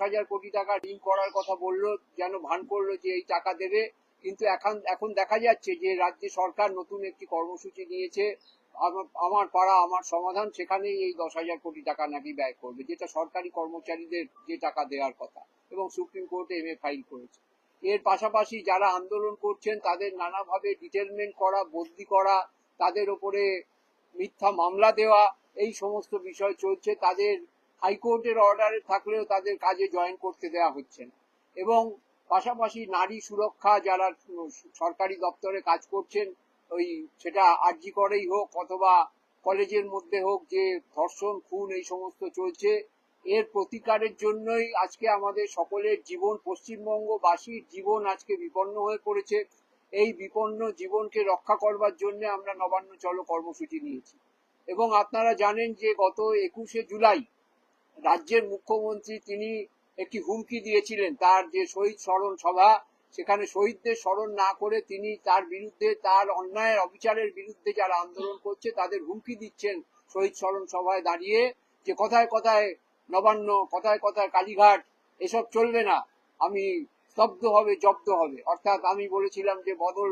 হাজার কোটি টাকা ঋণ করার কথা বলল, যেন ভান করল যে এই টাকা দেবে। কিন্তু এখন এখন দেখা যাচ্ছে যে রাজ্য সরকার নতুন একটি কর্মসূচি নিয়েছে। আমার- পাড়া, আমার সমাধান, সেখানেই এই দশ হাজার কোটি টাকা নাকি ব্যয় করবে, যেটা সরকারি কর্মচারীদের যে টাকা দেওয়ার কথা, এবং সুপ্রিম কোর্টে এম এ ফাইল করেছে। এর পাশাপাশি যারা আন্দোলন করছেন, তাদের নানাভাবে ডিটেলমেন্ট করা, বদলি করা, তাদের ওপরে মিথ্যা মামলা দেওয়া, এই সমস্ত বিষয় চলছে। তাদের হাইকোর্টের অর্ডারে থাকলেও তাদের কাজে জয়েন করতে দেওয়া হচ্ছে না। এবং পাশাপাশি নারী সুরক্ষা যারা সরকারি দপ্তরে কাজ করছেন, ওই সেটা আরজি করেই হোক অথবা কলেজের মধ্যে হোক, যে ধর্ষণ, খুন এই সমস্ত চলছে, এর প্রতিকারের জন্যই আজকে আমাদের সকলের জীবন, পশ্চিমবঙ্গবাসীর জীবন আজকে বিপন্ন হয়ে পড়েছে। এই বিপন্ন জীবনকে রক্ষা করবার জন্য আমরা নবান্ন চলো কর্মসূচি নিয়েছি। এবং আপনারা জানেন যে গত একুশে জুলাই রাজ্যের মুখ্যমন্ত্রী তিনি একটি হুমকি দিয়েছিলেন। তার যে শহীদ স্মরণ সভা, সেখানে শহীদদের স্মরণ না করে তিনি তার বিরুদ্ধে, তার অন্যায়ের অবিচারের বিরুদ্ধে যারা আন্দোলন করছে, তাদের হুমকি দিচ্ছেন শহীদ স্মরণ সভায় দাঁড়িয়ে যে কথায় কথায় নবান্ন, কথায় কথায় কালীঘাট, এসব চলবে না। আমি স্তব্ধ হবে, জব্দ হবে। অর্থাৎ আমি বলেছিলাম যে বদল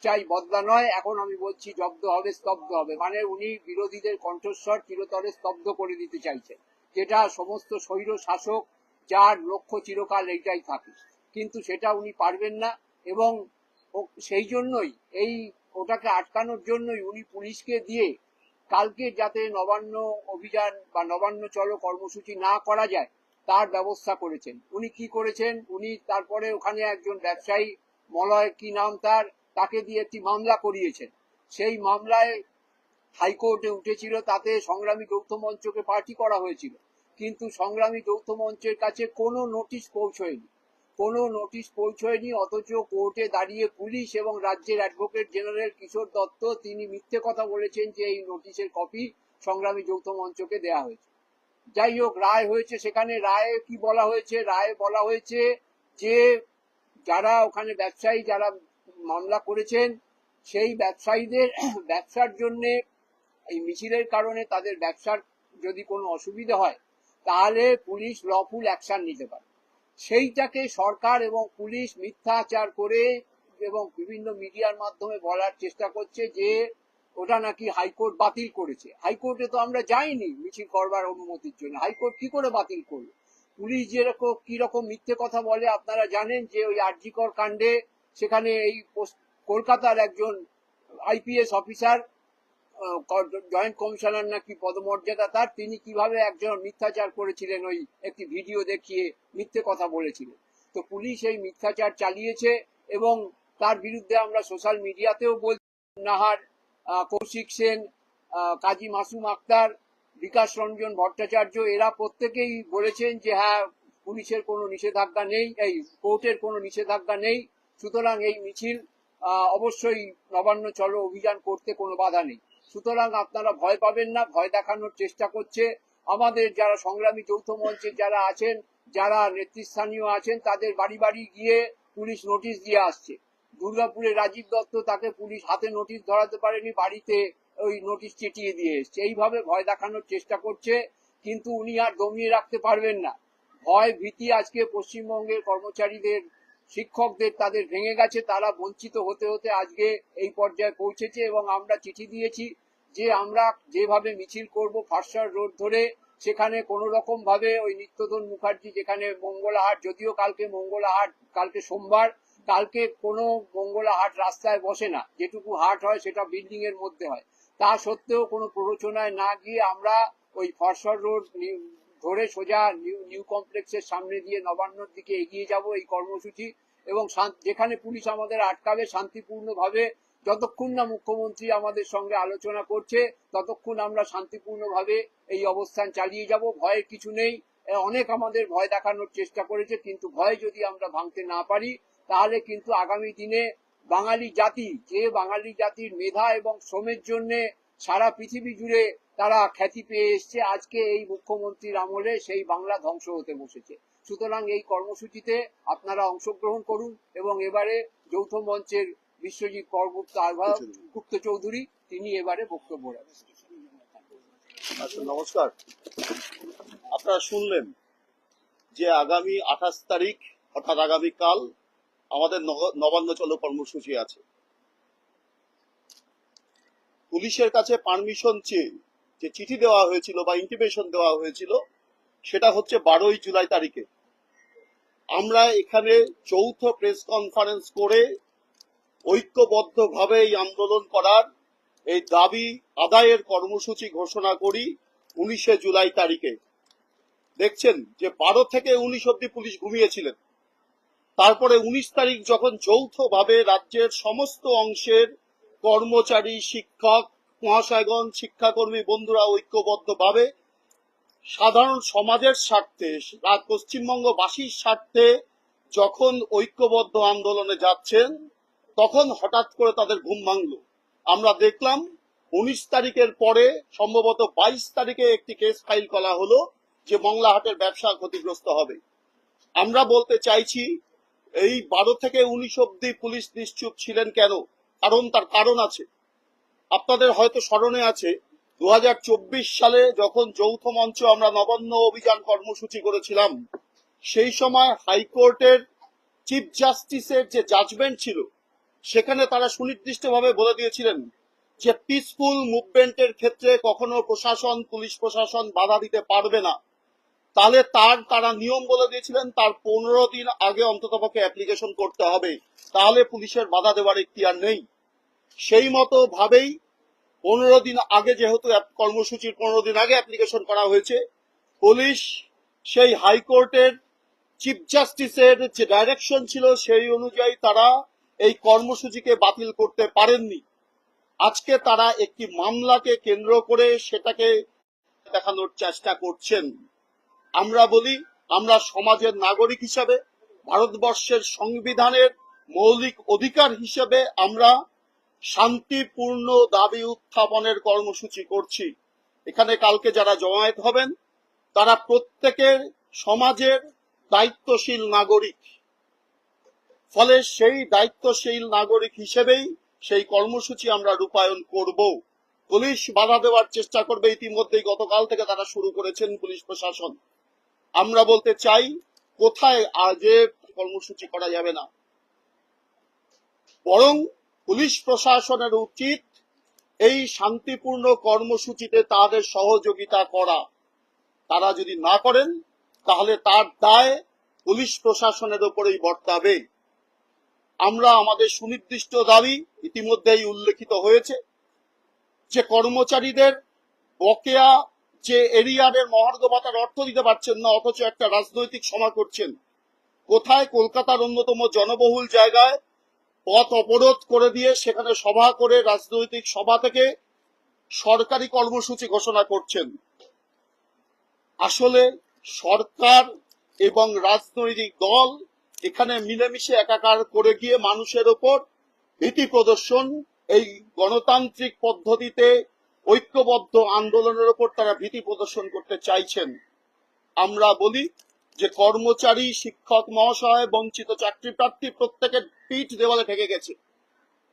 চাই, বদলা নয়। এখন আমি বলছি জব্দ হবে, স্তব্ধ হবে। মানে উনি বিরোধীদের কণ্ঠস্বর চিরতরে স্তব্ধ করে দিতে চাইছেন। যেটা সমস্ত স্বৈর শাসক যার লক্ষ্য চিরকাল এইটাই থাকে। কিন্তু সেটা উনি পারবেন না এবং সেই জন্যই, এই ওটাকে আটকানোর জন্যই উনি পুলিশকে দিয়ে কালকে যাতে নবান্ন অভিযান বা নবান্ন চলো কর্মসূচি না করা যায়, তার ব্যবস্থা করেছেন। উনি কি করেছেন? উনি তারপরে ওখানে একজন ব্যবসায়ী, মলয় কি নাম তার, তাকে দিয়ে একটি মামলা করিয়েছেন। সেই মামলায় হাইকোর্টে উঠেছিল, তাতে সংগ্রামী যৌথ মঞ্চকে পার্টি করা হয়েছিল। কিন্তু সংগ্রামী যৌথ মঞ্চের কাছে কোনো নোটিশ পৌঁছয়নি। কোনো নোটিশ পৌঁছয়নি, অথচ কোর্টে দাঁড়িয়ে পুলিশ এবং রাজ্যের অ্যাডভোকেট জেনারেল কিশোর দত্ত, তিনি মিথ্যে কথা বলেছেন যে এই নোটিশের কপি সংগ্রামী যৌথ মঞ্চকে দেয়া হয়েছে। যাই হোক, রায় হয়েছে সেখানে। রায়ে কি বলা হয়েছে? রায়ে বলা হয়েছে যে যারা ওখানে ব্যবসায়ী, যারা মামলা করেছেন, সেই ব্যবসায়ীদের ব্যবসার জন্য এই মিছিলের কারণে তাদের ব্যবসার যদি কোনো অসুবিধা হয়, তাহলে পুলিশ লফুল অ্যাকশন নিতে পারে। সেইটাকে সরকার এবং পুলিশ মিথ্যাচার করে এবং বিভিন্ন মিডিয়ার মাধ্যমে বলার চেষ্টা করছে যে, ওটা নাকি হাইকোর্ট বাতিল করেছে। হাইকোর্টে তো আমরা যাইনি মিছিল করবার অনুমতির জন্য। হাইকোর্ট কি করে বাতিল করল? পুলিশ যেরকম কি রকম মিথ্যে কথা বলে, আপনারা জানেন যে ওই আরজিকর কাণ্ডে সেখানে এই কলকাতার একজন আইপিএস অফিসার জয়েন্ট কমিশনার নাকি পদমর্যাদা, তার তিনি কীভাবে একজন মিথ্যাচার করেছিলেন ওই একটি ভিডিও দেখিয়ে মিথ্যে কথা বলেছিলেন। তো পুলিশ এই মিথ্যাচার চালিয়েছে এবং তার বিরুদ্ধে আমরা সোশ্যাল মিডিয়াতেও বলছি নাহার কৌশিক সেন কাজী মাসুম আক্তার, বিকাশ রঞ্জন ভট্টাচার্য, এরা প্রত্যেকেই বলেছেন যে হ্যাঁ পুলিশের কোনো নিষেধাজ্ঞা নেই, এই কোর্টের কোনো নিষেধাজ্ঞা নেই, সুতরাং এই মিছিল অবশ্যই নবান্ন চলো অভিযান করতে কোনো বাধা নেই। সুতরাং আপনারা ভয় পাবেন না, ভয় দেখানোর চেষ্টা করছে। আমাদের যারা সংগ্রামী যৌথ মঞ্চের যারা আছেন, যারা নেতৃস্থানীয় আছেন, তাদের বাড়ি বাড়ি গিয়ে পুলিশ নোটিশ দিয়ে আসছে। দুর্গাপুরে রাজীব দত্ত তাকে পুলিশ হাতে নোটিশ ধরাতে পারেনি, বাড়িতে ওই নোটিশ চিটিয়ে দিয়ে এসছে। এইভাবে ভয় দেখানোর চেষ্টা করছে, কিন্তু উনি আর দমিয়ে রাখতে পারবেন না। ভয় ভীতি আজকে পশ্চিমবঙ্গের কর্মচারীদের শিক্ষকদের তাদের ভেঙে গেছে, তারা বঞ্চিত হতে হতে আজকে এই পর্যায়ে পৌঁছেছে এবং আমরা চিঠি দিয়েছি যে আমরা যেভাবে মিছিল করব ফার্সার রোড ধরে, সেখানে কোনো রকম ভাবে ওই নিত্যধন মুখার্জি যেখানে মঙ্গলাহাট, যদিও কালকে মঙ্গলাহাট, কালকে সোমবার, কালকে কোনো মঙ্গলাহাট রাস্তায় বসে না। যেটুকু হাট হয় সেটা বিল্ডিং এর মধ্যে হয়। তা সত্ত্বেও কোনো প্ররোচনায় না গিয়ে আমরা ওই ফরসর রোড ধরে সোজা নিউ নিউ কমপ্লেক্সের সামনে দিয়ে নবান্নর দিকে এগিয়ে যাব এই কর্মসূচি। এবং যেখানে পুলিশ আমাদের আটকাবে শান্তিপূর্ণভাবে, যতক্ষণ না মুখ্যমন্ত্রী আমাদের সঙ্গে আলোচনা করছে, ততক্ষণ আমরা শান্তিপূর্ণভাবে এই অবস্থান চালিয়ে যাব। ভয়ের কিছু নেই। অনেক আমাদের ভয় দেখানোর চেষ্টা করেছে, কিন্তু ভয় যদি আমরা ভাঙতে না পারি, তাহলে কিন্তু আগামী দিনে বাঙালি জাতি, যে বাঙালি জাতির মেধা এবং শ্রমের জন্য সারা পৃথিবী জুড়ে তারা খ্যাতি পেয়ে এসছে, আজকে এই মুখ্যমন্ত্রীর আমলে সেই বাংলা ধ্বংস হতে বসেছে। সুতরাং এই কর্মসূচিতে আপনারা অংশগ্রহণ করুন এবং এবারে যৌথ মঞ্চের বিশ্বজিৎ করগুপ্ত আহ্বায়ক গুপ্ত চৌধুরী তিনি এবারে বক্তব্য রাখেন। আচ্ছা নমস্কার। আপনারা শুনলেন যে আগামী আঠাশ তারিখ অর্থাৎ আগামীকাল আমাদের নবান্ন চলো কর্মসূচি আছে। পুলিশের কাছে পারমিশন চেয়ে যে চিঠি দেওয়া হয়েছিল বা ইন্টিমেশন দেওয়া হয়েছিল সেটা হচ্ছে বারোই জুলাই তারিখে। আমরা এখানে চৌথ প্রেস কনফারেন্স করে ঐক্যবদ্ধভাবে এই আন্দোলন করার এই দাবি আদায়ের কর্মসূচি ঘোষণা করি উনিশে জুলাই তারিখে। দেখছেন যে বারো থেকে উনিশ অব্দি পুলিশ ঘুমিয়েছিলেন। তারপরে উনিশ তারিখ যখন যৌথভাবে রাজ্যের সমস্ত অংশের কর্মচারী, শিক্ষক, মহাশয়গণ, শিক্ষাকর্মী বন্ধুরা ঐক্যবদ্ধভাবে সাধারণ সমাজের স্বার্থে পশ্চিমবঙ্গবাসীর স্বার্থে যখন ঐক্যবদ্ধ আন্দোলনে যাচ্ছেন, তখন হঠাৎ করে তাদের ঘুম ভাঙলো। আমরা দেখলাম উনিশ তারিখের পরে সম্ভবত বাইশ তারিখে একটি কেস ফাইল করা হলো যে মংলাহাটের ব্যবসা ক্ষতিগ্রস্ত হবে। আমরা বলতে চাইছি, এই বারো থেকে উনিশ অব্দি পুলিশ নিশ্চুপ ছিলেন কেন? কারণ তার কারণ আছে। আপনাদের হয়তো স্মরণে আছে দু হাজার চব্বিশ সালে যখন যৌথ মঞ্চ আমরা নবান্ন অভিযান কর্মসূচি করেছিলাম, সেই সময় হাইকোর্টের চিফ জাস্টিসের যে জাজমেন্ট ছিল, সেখানে তারা সুনির্দিষ্টভাবে বলে দিয়েছিলেন যে পিসফুল মুভমেন্টের ক্ষেত্রে কখনো প্রশাসন, পুলিশ প্রশাসন বাধা দিতে পারবে না। তাহলে তার, তারা নিয়ম বলে দিয়েছিলেন, তার পনেরো দিন আগে অন্ততপক্ষে অ্যাপ্লিকেশন করতে হবে। তাহলে পুলিশের বাধা দেওয়ার ইখতিয়ার নেই। সেই মতো ভাবেই পনেরো দিন আগে যেহেতু কর্মসূচির পনেরো দিন আগে অ্যাপ্লিকেশন করা হয়েছে, পুলিশ সেই হাইকোর্টের চিফ জাস্টিসের যে ডাইরেকশন ছিল সেই অনুযায়ী তারা এই কর্মসূচিকে বাতিল করতে পারেননি। আজকে তারা একটি মামলাকে কেন্দ্র করে সেটাকে দেখানোর চেষ্টা করছেন। আমরা বলি, আমরা সমাজের নাগরিক হিসাবে, ভারতবর্ষের সংবিধানের মৌলিক অধিকার হিসেবে আমরা শান্তিপূর্ণ দাবি উত্থাপনের কর্মসূচি করছি। এখানে কালকে যারা জমায়েত হবেন, তারা প্রত্যেকের সমাজের দায়িত্বশীল নাগরিক। ফলে সেই দায়িত্বশীল নাগরিক হিসেবেই সেই কর্মসূচি আমরা রূপায়ণ করব। পুলিশ বাধা দেওয়ার চেষ্টা করবে ইতিমধ্যেই, গতকাল থেকে তারা শুরু করেছেন পুলিশ প্রশাসন। আমরা বলতে চাই, কোথায় আজে কর্মসূচি করা যাবে না। বরং পুলিশ প্রশাসনের উচিত এই শান্তিপূর্ণ কর্মসূচিতে তাদের সহযোগিতা করা। তারা যদি না করেন, তাহলে তার দায় পুলিশ প্রশাসনের উপরেই বর্তাবে। আমরা আমাদের সুনির্দিষ্ট দাবি ইতিমধ্যেই উল্লেখিত হয়েছে। যে কর্মচারীদের বকেয়া যে এরিয়ারের মহার্ঘ ভাতার অর্থ দিতে পারছেন না, অথচ একটা রাজনৈতিক সমা করছেন। কোথায়? কলকাতার অন্যতম জনবহুল জায়গায় পথ অবরোধ করে দিয়ে সেখানে সভা করে রাজনৈতিক সভা থেকে সরকারি কর্মসূচি ঘোষণা করছেন। আসলে সরকার এবং রাজনৈতিক দল এখানে মিলেমিশে একাকার করে গিয়ে মানুষের ওপর ভীতি প্রদর্শন, এই গণতান্ত্রিক পদ্ধতিতে ঐক্যবদ্ধ আন্দোলনের ওপর তারা ভীতি প্রদর্শন করতে চাইছেন। আমরা বলি যে কর্মচারী, শিক্ষক মহাশয় বঞ্চিত চাকরি প্রার্থী প্রত্যেকের পিঠ দেওয়ালে ঠেকে গেছে।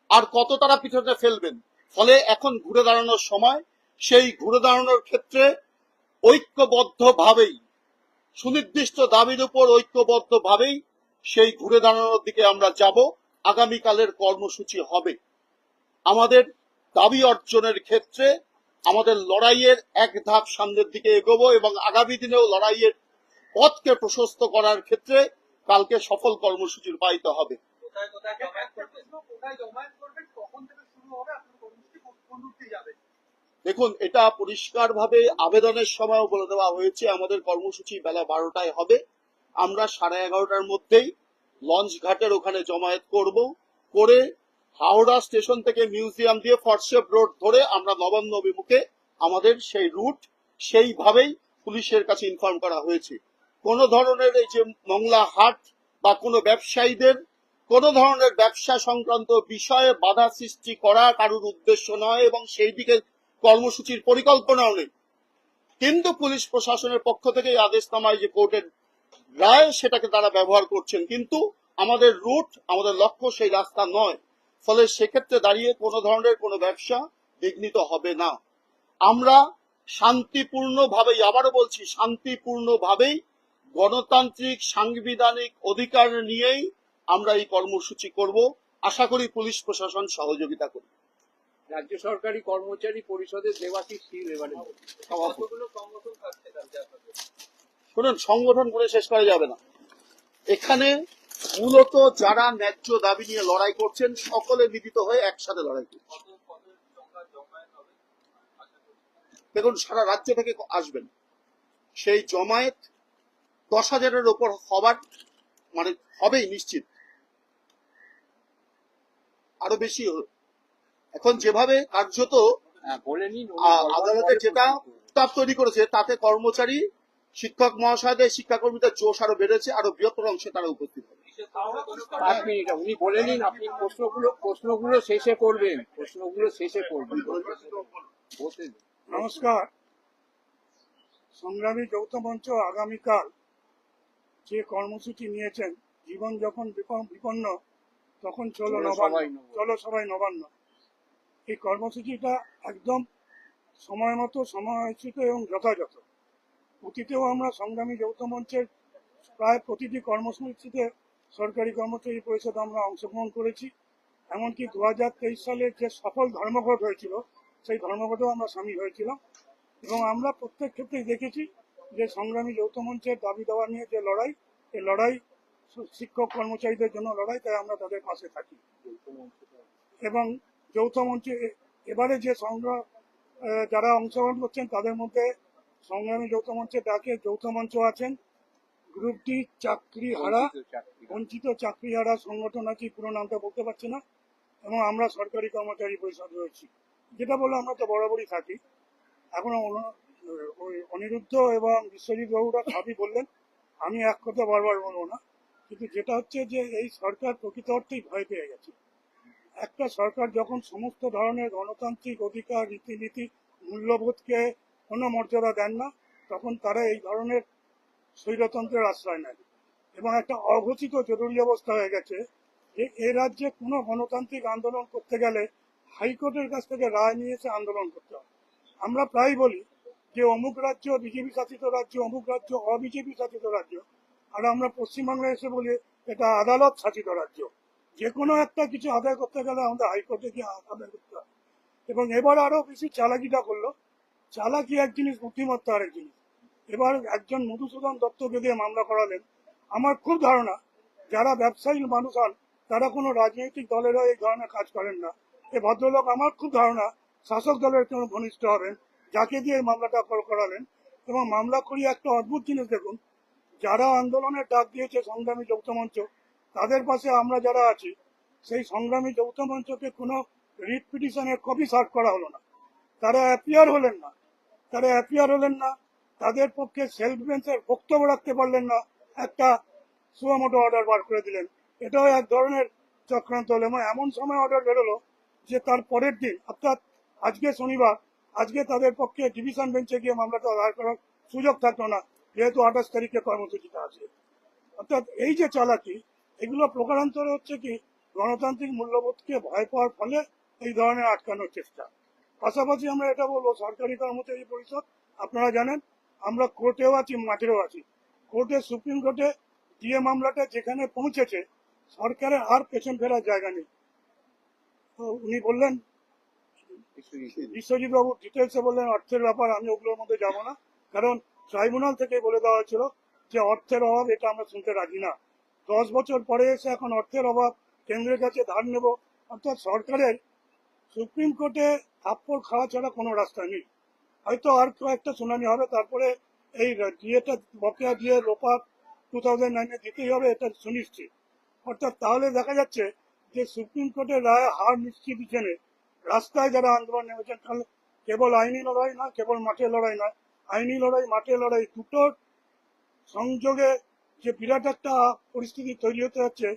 আর কত তারা পিছনে ফেলবেন? ফলে এখন ঘুরে দাঁড়ানোর সময়, সেই ঘুরে দাঁড়ানোর ক্ষেত্রে ঐক্যবদ্ধভাবেই, সুনির্দিষ্ট দাবির উপর ঐক্যবদ্ধভাবেই সেই ঘুরে দাঁড়ানোর দিকে আমরা যাব। আগামীকালের কর্মসূচি হবে। আমাদের দাবি অর্জনের ক্ষেত্রে আমাদের লড়াইয়ের এক ধাপ সামনের দিকে এগোবো এবং আগামী দিনেও লড়াইয়ের পথকে প্রশস্ত করার ক্ষেত্রে কালকে সফল কর্মসূচি রূপায়িত হবে। কোথায় কোথায় জমায়েত করবেন কোথায় জমায়েত করবেন কখন থেকে শুরু হবে আপনার কর্মসূচি কোন কোন যাবে? দেখুন এটা পরিষ্কারভাবে আবেদনের সময়ও বলে দেওয়া হয়েছে আমাদের কর্মসূচি বেলা বারোটায় হবে। আমরা সাড়ে এগারোটার মধ্যেই লঞ্চ ঘাটের ওখানে জমায়েত করব। করে হাওড়া স্টেশন থেকে মিউজিয়াম দিয়ে ফরসেপ রোড ধরে আমরা নবান্ন অভিমুখে আমাদের সেই রুট সেইভাবেই পুলিশের কাছে ইনফর্ম করা হয়েছে। কোনো ধরনের এই যে মংলা হাট বা কোনো ব্যবসায়ীদের কোনো ধরনের ব্যবসা সংক্রান্ত বিষয়ে বাধা সৃষ্টি করা কারোর উদ্দেশ্য নয় এবং সেই দিকে কর্মসূচির পরিকল্পনাও নেই। কিন্তু পুলিশ প্রশাসনের পক্ষ থেকে এই আদেশনামায় যে কোর্টের রায় সেটাকে তারা ব্যবহার করছেন। কিন্তু আমাদের রুট, আমাদের লক্ষ্য সেই রাস্তা নয়। ফলে সেক্ষেত্রে দাঁড়িয়ে কোনো ধরনের কোনো ব্যবসা বিঘ্নিত হবে না। আমরা শান্তিপূর্ণ ভাবেই আবারও বলছি শান্তিপূর্ণ ভাবেই গণতান্ত্রিক, সাংবিধানিক অধিকার নিয়েই আমরা এই কর্মসূচি করব। আশা করি পুলিশ প্রশাসন সহযোগিতা করবে। রাজ্য সরকারি কর্মচারী পরিষদের দেবাশিস শীল এবারে শুনুন সংগঠন করে শেষ করা যাবে না। এখানে মূলত যারা ন্যায্য দাবি নিয়ে লড়াই করছেন সকলে মিলিত হয়ে একসাথে লড়াই করছে কত কত সংখ্যা জমায়েত হবে? আশা করি। দেখুন সারা রাজ্য থেকে আসবেন। সেই জমায়েত দশ হাজারের ওপর হবার মানে হবেই নিশ্চিত। আরও বেশি এখন যেভাবে কার্যত হ্যাঁ বলে নিন আ- আদালতে যেটা উত্তাপ তৈরি করেছে তাতে কর্মচারী শিক্ষক মহাশয়দের শিক্ষাকর্মীদের জোশ আরও বেড়েছে আরও বৃহত্তর অংশে তারা উপস্থিত হবে। বিশেষ করে কোনো পাঁচ মিনিট উনি বলে নিন আপনি প্রশ্নগুলো প্রশ্নগুলো শেষে করবেন প্রশ্নগুলো শেষে করবেন। নমস্কার। সংগ্রামী যৌথ মঞ্চ আগামীকাল যে কর্মসূচি নিয়েছেন জীবন যখন বিপন্ন তখন চলো নবান্ন। চলো সবাই নবান্ন। এই কর্মসূচিটা একদম সময় মতো সময়চিত এবং যথাযথ। অতীতেও আমরা সংগ্রামী যৌথ মঞ্চের প্রায় প্রতিটি কর্মসূচিতে সরকারি কর্মচারী পরিষদ আমরা অংশগ্রহণ করেছি। এমনকি দু হাজার তেইশ সালের যে সফল ধর্মঘট হয়েছিল সেই ধর্মঘটেও আমরা সামিল হয়েছিলাম। এবং আমরা প্রত্যেক ক্ষেত্রেই দেখেছি যে সংগ্রামী যৌথ মঞ্চের দাবি দেওয়া নিয়ে যে লড়াই এই লড়াই শিক্ষক কর্মচারীদের জন্য লড়াই তাই আমরা তাদের পাশে থাকি। এবং যৌথ মঞ্চে এবারে যে সংগ্রাম যারা অংশগ্রহণ করছেন, তাদের মধ্যে সংগ্রামী যৌথ মঞ্চে ডাকে যৌথ মঞ্চ আছেন। গ্রুপ ডি চাকরি হারা বঞ্চিত চাকরি। চাকরিহারা সংগঠন আছে পুরো নামটা বলতে পারছি না। এবং আমরা সরকারি কর্মচারী পরিষদ রয়েছি। যেটা বলে আমরা তো বরাবরই থাকি। এখন অনিরুদ্ধ এবং বিশ্বজিৎ বাবুরা সবই বললেন, আমি এক কথা বারবার বলব না। কিন্তু যেটা হচ্ছে যে এই সরকার প্রকৃত অর্থেই ভয় পেয়ে গেছে। একটা সরকার যখন সমস্ত ধরনের গণতান্ত্রিক অধিকার, রীতিনীতি, মূল্যবোধকে কোনো মর্যাদা দেন না, তখন তারা এই ধরনের স্বৈরতন্ত্রের আশ্রয় নেয়। এবং একটা অঘোষিত জরুরি অবস্থা হয়ে গেছে যে এ রাজ্যে কোনো গণতান্ত্রিক আন্দোলন করতে গেলে হাইকোর্টের কাছ থেকে রায় নিয়ে এসে আন্দোলন করতে হবে। আমরা প্রায় বলি যে অমুক রাজ্য বিজেপি শাসিত রাজ্য, অমুক রাজ্য অবিজেপি শাসিত রাজ্য আর আমরা পশ্চিমবাংলায় এসে বলি, এটা আদালত শাসিত রাজ্য। যে কোনো একটা কিছু আদায় করতে গেলে আমাদের হাইকোর্টে গিয়ে আদায় করতে হয় এবং এবার আরও বেশি চালাকিটা করল। চালাকি এক জিনিস, বুদ্ধিমত্তা আরেক জিনিস। এবার একজন মধুসূদন দত্তকে দিয়ে মামলা করালেন। আমার খুব ধারণা, যারা ব্যবসায়ী মানুষ হন, তারা কোনো রাজনৈতিক দলেরও এই ধরনের কাজ করেন না। এ ভদ্রলোক আমার খুব ধারণা, শাসক দলের কোনো ঘনিষ্ঠ হবেন, যাকে দিয়ে মামলাটা কর- করালেন। এবং মামলা করিয়ে একটা অদ্ভুত জিনিস দেখুন যারা আন্দোলনের ডাক দিয়েছে সংগ্রামী যৌথ মঞ্চ, তাদের পাশে আমরা যারা আছি, সেই সংগ্রামী যৌথ মঞ্চকে কোনো রিট পিটিশনের কপি সার্ভ করা হলো না। তারা অ্যাপিয়ার হলেন না। তারা অ্যাপিয়ার হলেন না। তাদের পক্ষে সেলফ ডিফেন্সের বক্তব্য রাখতে পারলেন না। একটা সুয়ামোটো অর্ডার বার করে দিলেন। এটাও এক ধরনের চক্রান্ত হলো এবং এমন সময় অর্ডার বেরোলো যে তার পরের দিন, অর্থাৎ আজকে শনিবার, আজকে তাদের পক্ষে ডিভিশন বেঞ্চে গিয়ে মামলাটা দায়ের করার সুযোগ থাকতো না। যেহেতু আঠাশ তারিখে কর্মসূচিটা আছে। অর্থাৎ এই যে চালাকি এগুলো প্রকারান্তরে হচ্ছে কি গণতান্ত্রিক মূল্যবোধকে ভয় পাওয়ার ফলে এই ধরনের আটকানোর চেষ্টা। পাশাপাশি আমরা এটা বলব সরকারি কর্মচারী পরিষদ আপনারা জানেন আমরা কোর্টেও আছি মাঠেও আছি। কোর্টে সুপ্রিম কোর্টে দিয়ে মামলাটা যেখানে পৌঁছেছে সরকারের আর পেছন ফেরার জায়গা নেই। তো উনি বললেন বিশ্বজিৎ। বাবু ডিটেলসে বললেন অর্থের ব্যাপার আমি ওগুলোর মধ্যে যাব না। কারণ ট্রাইব্যুনাল থেকে বলে দেওয়া হয়েছিল যে অর্থের অভাব, এটা আমরা শুনতে রাজি না। দশ বছর পরে এসে এখন অর্থের অভাব কেন্দ্রের কাছে ধার নেব। অর্থাৎ সরকারের সুপ্রিম কোর্টে থাপ্পড় খাওয়া ছাড়া কোনো রাস্তা নেই। হয়তো আর কয়েকটা শুনানি হবে, তারপরে এই ডিএটা বকেয়া দিয়ে রোপা টু থাউজেন্ড নাইনে দিতেই হবে, এটা সুনিশ্চিত। অর্থাৎ তাহলে দেখা যাচ্ছে যে সুপ্রিম কোর্টের রায় হার নিশ্চিত দিচ্ছেন রাস্তায় যারা আন্দোলন নেমেছেন কেবল আইনি লড়াই না কেবল মাঠে লড়াই নয় আইনি লড়াই, মাঠে লড়াই দুটোর সংযোগে যে বিরাট একটা পরিস্থিতি তৈরি হতে যাচ্ছে,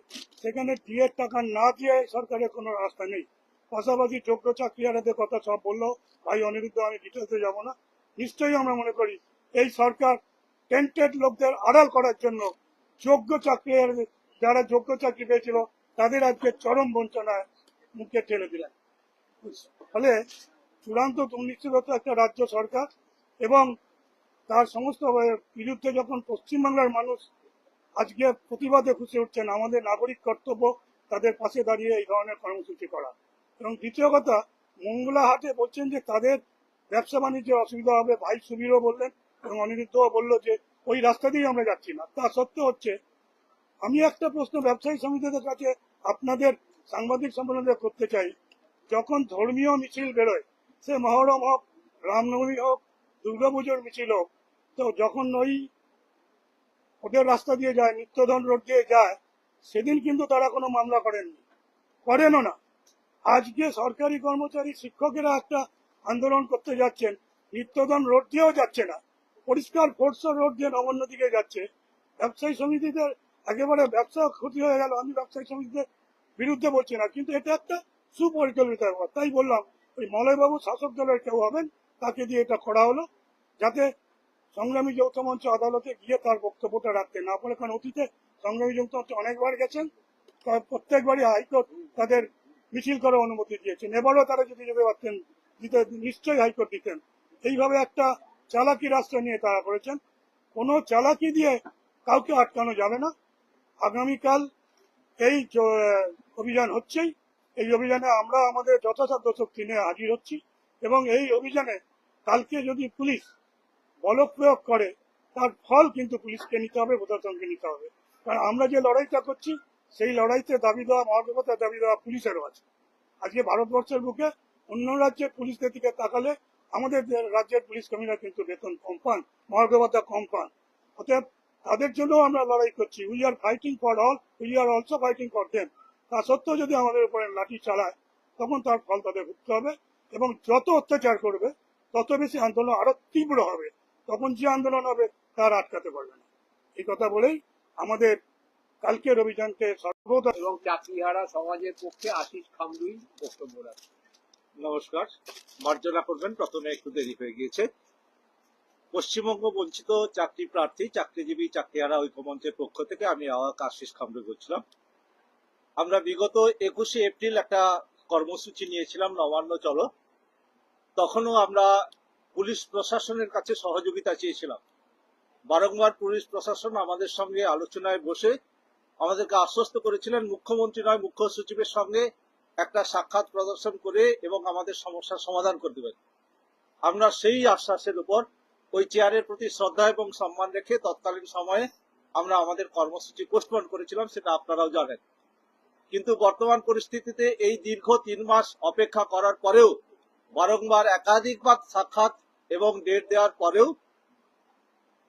সেখানে ডিএর টাকা না দিয়ে সরকারের কোনো রাস্তা নেই। পাশাপাশি যোগ্য চাকরিয়ারদের কথা সব বলল, ভাই, অনিরুদ্ধ, আমি ডিটেলসে যাব না। নিশ্চয়ই আমরা মনে করি, এই সরকার টেন্টেড লোকদের আড়াল করার জন্য যোগ্য চাকরি যারা যোগ্য চাকরি পেয়েছিল, তাদের আজকে চরম বঞ্চনায় মুখে ঠেলে দিলেন। ফলে চূড়ান্ত দুর্নীতিগত একটা রাজ্য সরকার এবং তার সমস্ত বিরুদ্ধে যখন পশ্চিমবাংলার মানুষ আজকে প্রতিবাদে খুশি উঠছেন আমাদের নাগরিক কর্তব্য তাদের পাশে দাঁড়িয়ে এই ধরনের কর্মসূচি করা। এবং দ্বিতীয় কথা মঙ্গলা হাটে বলছেন যে তাদের ব্যবসা বাণিজ্যের অসুবিধা হবে, ভাই সুবীরও বললেন এবং অনিরুদ্ধও বলল যে ওই রাস্তা দিয়েই আমরা যাচ্ছি না। তা সত্ত্বেও হচ্ছে, আমি একটা প্রশ্ন ব্যবসায়ী সমিতিদের কাছে আপনাদের সাংবাদিক সম্মেলনে করতে চাই। যখন ধর্মীয় মিছিল বেরোয়, সে মহরম হোক, রামনবমী হোক দুর্গাপুজোর মিছিল তো যখন ওই ওদের রাস্তা দিয়ে যায়, নিত্যধন রোড দিয়ে যায়, সেদিন কিন্তু তারা কোনো মামলা করেননি। করেনও না। আজকে সরকারি কর্মচারী, শিক্ষকেরা একটা আন্দোলন করতে যাচ্ছেন, নিত্যধন রোড দিয়েও যাচ্ছে না। পরিষ্কার ফোর্সর রোড দিয়ে নবান্ন দিকে যাচ্ছে। ব্যবসায়ী সমিতিদের একেবারে ব্যবসা ক্ষতি হয়ে গেল, আমি ব্যবসায়ী সমিতিদের বিরুদ্ধে বলছি না, কিন্তু এটা একটা সুপরিকল্পিত তাই বললাম, ওই মলয়বাবু শাসক দলের কেউ হবেন তাকে দিয়ে এটা করা হলো, যাতে সংগ্রামী যৌথ মঞ্চ আদালতে গিয়ে তার বক্তব্যটা রাখতে না পারে। কারণ অতীতে সংগ্রামী যৌথ মঞ্চ অনেকবার গেছেন প্রত্যেকবারই হাইকোর্ট তাদের মিছিল করার অনুমতি দিয়েছেন। এবারও তারা যদি যেতে পারতেন, দিতে নিশ্চয়ই হাইকোর্ট দিতেন। এইভাবে একটা চালাকি রাস্তা নিয়ে তারা করেছেন। কোনো চালাকি দিয়ে কাউকে আটকানো যাবে না। আগামীকাল এই অভিযান হচ্ছেই। এই অভিযানে আমরা আমাদের যথাসাধ্য শক্তি নিয়ে হাজির হচ্ছি। এবং এই অভিযানে কালকে যদি পুলিশ বল প্রয়োগ করে, তার ফল কিন্তু পুলিশকে নিতে হবে প্রশাসনকে নিতে হবে। কারণ আমরা যে লড়াইটা করছি, সেই লড়াইতে দাবি দেওয়া মহার্গবতার দাবি দেওয়া পুলিশেরও আছে। আজকে ভারতবর্ষের বুকে অন্য রাজ্যের পুলিশদের দিকে তাকালে আমাদের রাজ্যের পুলিশ কর্মীরা কিন্তু বেতন কম পান মহার্গবতা কম পান। অতএব তাদের জন্য আমরা লড়াই করছি। We are fighting for all we are also fighting for them তা সত্ত্বেও যদি আমাদের উপরে লাঠি চালায়, তখন তার ফল তাদের ভুগতে হবে। এবং যত অত্যাচার করবে তত বেশি আন্দোলন আরও তীব্র হবে। তখন যে আন্দোলন হবে তার আটকাতে পারবে না। এই কথা বলেই আমাদের কালকের অভিযানকে সর্বদা এবং চাকরিহারা সমাজের পক্ষে আশিস খামরুই বক্তব্য রাখছেন। নমস্কার। মার্জনা করবেন প্রথমে একটু দেরি হয়ে গিয়েছে। পশ্চিমবঙ্গ বঞ্চিত চাকরি প্রার্থী চাকরিজীবী চাকরিহারা ঐক্যমঞ্চের পক্ষ থেকে আমি আওয়াক আশিস খামরু বলছিলাম। আমরা বিগত একুশে এপ্রিল একটা কর্মসূচি নিয়েছিলাম, নবান্ন চলো। তখনও আমরা পুলিশ প্রশাসনের কাছে সহযোগিতা চেয়েছিলাম। বারংবার পুলিশ প্রশাসন আমাদের সঙ্গে আলোচনায় বসে আমাদেরকে আশ্বস্ত করেছিলেন, মুখ্যমন্ত্রী নয়, মুখ্য সচিবের সঙ্গে একটা সাক্ষাৎ প্রদর্শন করে এবং আমাদের সমস্যার সমাধান করে দেবেন। আমরা সেই আশ্বাসের উপর ওই চেয়ারের প্রতি শ্রদ্ধা এবং সম্মান রেখে তৎকালীন সময়ে আমরা আমাদের কর্মসূচি পোস্টপোন করেছিলাম, সেটা আপনারাও জানেন। কিন্তু বর্তমান পরিস্থিতিতে এই দীর্ঘ তিন মাস অপেক্ষা করার পরেও বারংবার একাধিকবার সাক্ষাৎ এবং ডেট দেওয়ার পরেও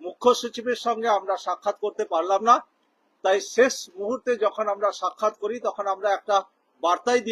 মুখ্য সচিবের সঙ্গে আমরা সাক্ষাৎ করতে পারলাম না। তাই শেষ মুহূর্তে যখন আমরা সাক্ষাৎ করি, তখন আমরা একটা বার্তাই দিয়ে